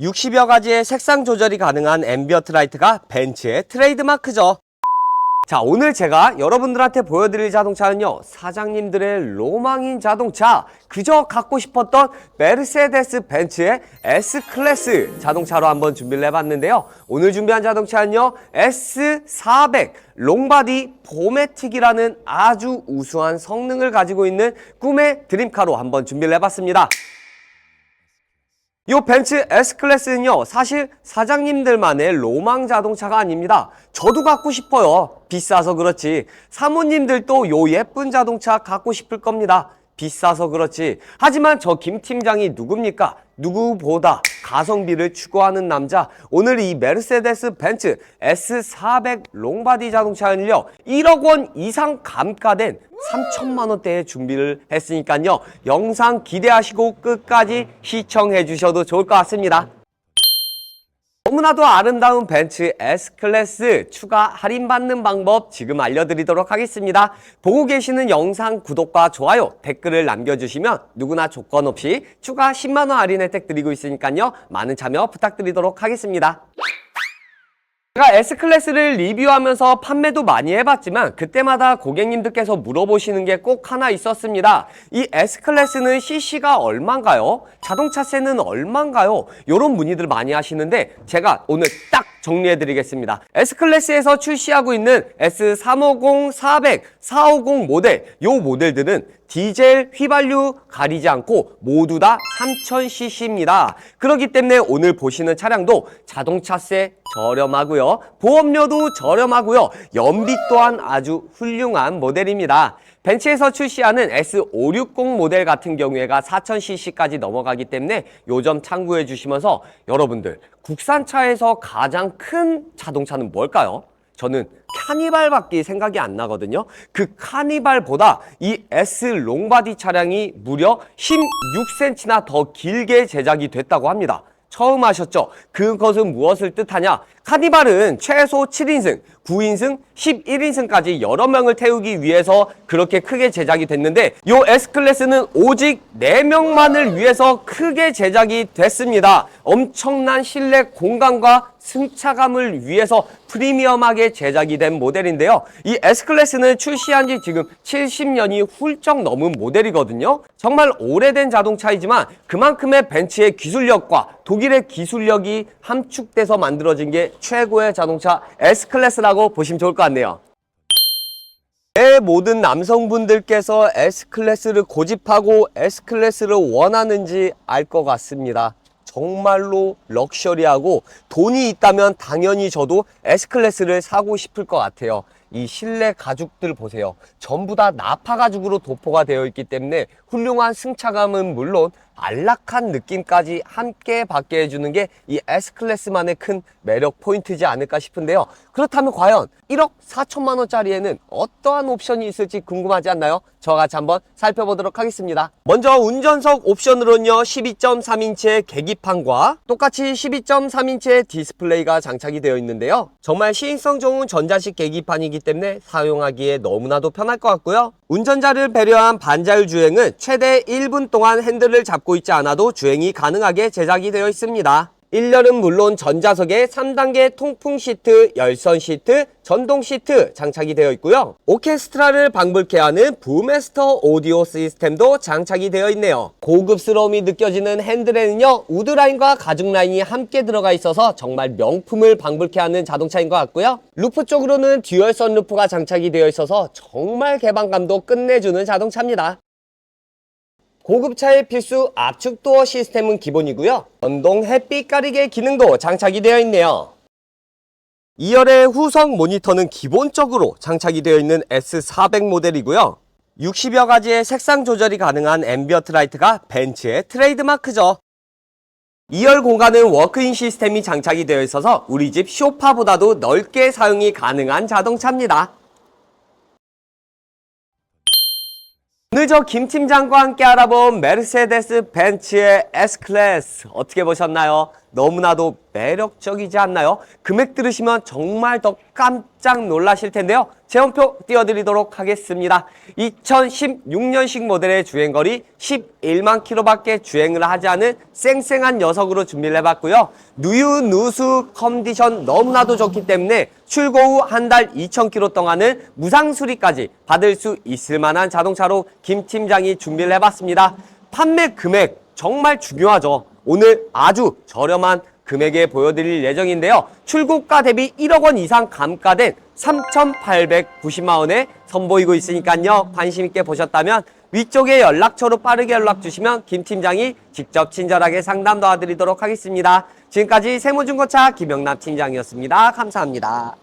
60여 가지의 색상 조절이 가능한 앰비어트 라이트가 벤츠의 트레이드마크죠. 자, 오늘 제가 여러분들한테 보여드릴 자동차는요, 사장님들의 로망인 자동차, 그저 갖고 싶었던 메르세데스 벤츠의 S클래스 자동차로 한번 준비를 해봤는데요. 오늘 준비한 자동차는요, S400 롱바디 포매틱이라는 아주 우수한 성능을 가지고 있는 꿈의 드림카로 한번 준비를 해봤습니다. 이 벤츠 S클래스는요, 사실 사장님들만의 로망 자동차가 아닙니다. 저도 갖고 싶어요. 비싸서 그렇지. 사모님들도 요 예쁜 자동차 갖고 싶을 겁니다. 비싸서 그렇지. 하지만 저 김 팀장이 누굽니까? 누구보다 가성비를 추구하는 남자. 오늘 이 메르세데스 벤츠 S400 롱바디 자동차는 요, 1억 원 이상 감가된 3천만 원대에 준비를 했으니까요. 영상 기대하시고 끝까지 시청해 주셔도 좋을 것 같습니다. 너무나도 아름다운 벤츠 S클래스 추가 할인받는 방법 지금 알려드리도록 하겠습니다. 보고 계시는 영상 구독과 좋아요, 댓글을 남겨주시면 누구나 조건 없이 추가 10만원 할인 혜택 드리고 있으니까요. 많은 참여 부탁드리도록 하겠습니다. 제가 S클래스를 리뷰하면서 판매도 많이 해봤지만 그때마다 고객님들께서 물어보시는 게 꼭 하나 있었습니다. 이 S클래스는 CC가 얼만가요? 자동차세는 얼만가요? 이런 문의들 많이 하시는데 제가 오늘 딱 정리해드리겠습니다. S클래스에서 출시하고 있는 S350, 400, 450 모델 요 모델들은 디젤 휘발유 가리지 않고 모두 다 3000cc입니다. 그렇기 때문에 오늘 보시는 차량도 자동차세 저렴하고요. 보험료도 저렴하고요. 연비 또한 아주 훌륭한 모델입니다. 벤츠에서 출시하는 S560 모델 같은 경우에가 4000cc까지 넘어가기 때문에 요점 참고해 주시면서 여러분들 국산차에서 가장 큰 자동차는 뭘까요? 저는 카니발밖에 생각이 안 나거든요. 그 카니발보다 이 S 롱바디 차량이 무려 16cm나 더 길게 제작이 됐다고 합니다. 처음 하셨죠? 그것은 무엇을 뜻하냐? 카니발은 최소 7인승, 9인승, 11인승까지 여러 명을 태우기 위해서 그렇게 크게 제작이 됐는데 요 S클래스는 오직 4명만을 위해서 크게 제작이 됐습니다. 엄청난 실내 공간과 승차감을 위해서 프리미엄하게 제작이 된 모델인데요. 이 S클래스는 출시한 지 지금 70년이 훌쩍 넘은 모델이거든요. 정말 오래된 자동차이지만 그만큼의 벤츠의 기술력과 독일의 기술력이 함축돼서 만들어진 게 최고의 자동차 S클래스라고 보시면 좋을 것 같네요. 왜 모든 남성분들께서 S클래스를 고집하고 S클래스를 원하는지 알 것 같습니다. 정말로 럭셔리하고 돈이 있다면 당연히 저도 S클래스를 사고 싶을 것 같아요. 이 실내 가죽들 보세요. 전부 다 나파 가죽으로 도포가 되어 있기 때문에 훌륭한 승차감은 물론 안락한 느낌까지 함께 받게 해주는 게 이 S클래스만의 큰 매력 포인트지 않을까 싶은데요. 그렇다면 과연 1억 4천만 원짜리에는 어떠한 옵션이 있을지 궁금하지 않나요? 저와 같이 한번 살펴보도록 하겠습니다. 먼저 운전석 옵션으로는요. 12.3인치의 계기판과 똑같이 12.3인치의 디스플레이가 장착이 되어 있는데요. 정말 시인성 좋은 전자식 계기판이기 때문에 사용하기에 너무나도 편할 것 같고요. 운전자를 배려한 반자율 주행은 최대 1분 동안 핸들을 잡고 있지 않아도 주행이 가능하게 제작이 되어 있습니다. 1열은 물론 전자석에 3단계 통풍 시트, 열선 시트, 전동 시트 장착이 되어 있고요. 오케스트라를 방불케 하는 부메스터 오디오 시스템도 장착이 되어 있네요. 고급스러움이 느껴지는 핸들에는요. 우드 라인과 가죽 라인이 함께 들어가 있어서 정말 명품을 방불케 하는 자동차인 것 같고요. 루프 쪽으로는 듀얼 선루프가 장착이 되어 있어서 정말 개방감도 끝내주는 자동차입니다. 고급차의 필수 압축 도어 시스템은 기본이고요. 전동 햇빛 가리개 기능도 장착이 되어 있네요. 2열의 후석 모니터는 기본적으로 장착이 되어 있는 S400 모델이고요. 60여 가지의 색상 조절이 가능한 앰비어트 라이트가 벤츠의 트레이드마크죠. 2열 공간은 워크인 시스템이 장착이 되어 있어서 우리 집 쇼파보다도 넓게 사용이 가능한 자동차입니다. 오늘 저 김 팀장과 함께 알아본 메르세데스 벤츠의 S클래스 어떻게 보셨나요? 너무나도 매력적이지 않나요? 금액 들으시면 정말 더 깜짝 놀라실 텐데요. 제원표 띄워드리도록 하겠습니다. 2016년식 모델의 주행거리 11만 킬로밖에 주행을 하지 않은 쌩쌩한 녀석으로 준비를 해봤고요. 누유 누수 컨디션 너무나도 좋기 때문에 출고 후 한 달 2천 킬로 동안은 무상 수리까지 받을 수 있을 만한 자동차로 김 팀장이 준비를 해봤습니다. 판매 금액 정말 중요하죠. 오늘 아주 저렴한 금액에 보여드릴 예정인데요. 출고가 대비 1억 원 이상 감가된 3,890만 원에 선보이고 있으니까요. 관심 있게 보셨다면 위쪽에 연락처로 빠르게 연락 주시면 김 팀장이 직접 친절하게 상담 도와드리도록 하겠습니다. 지금까지 세무중고차 김영남 팀장이었습니다. 감사합니다.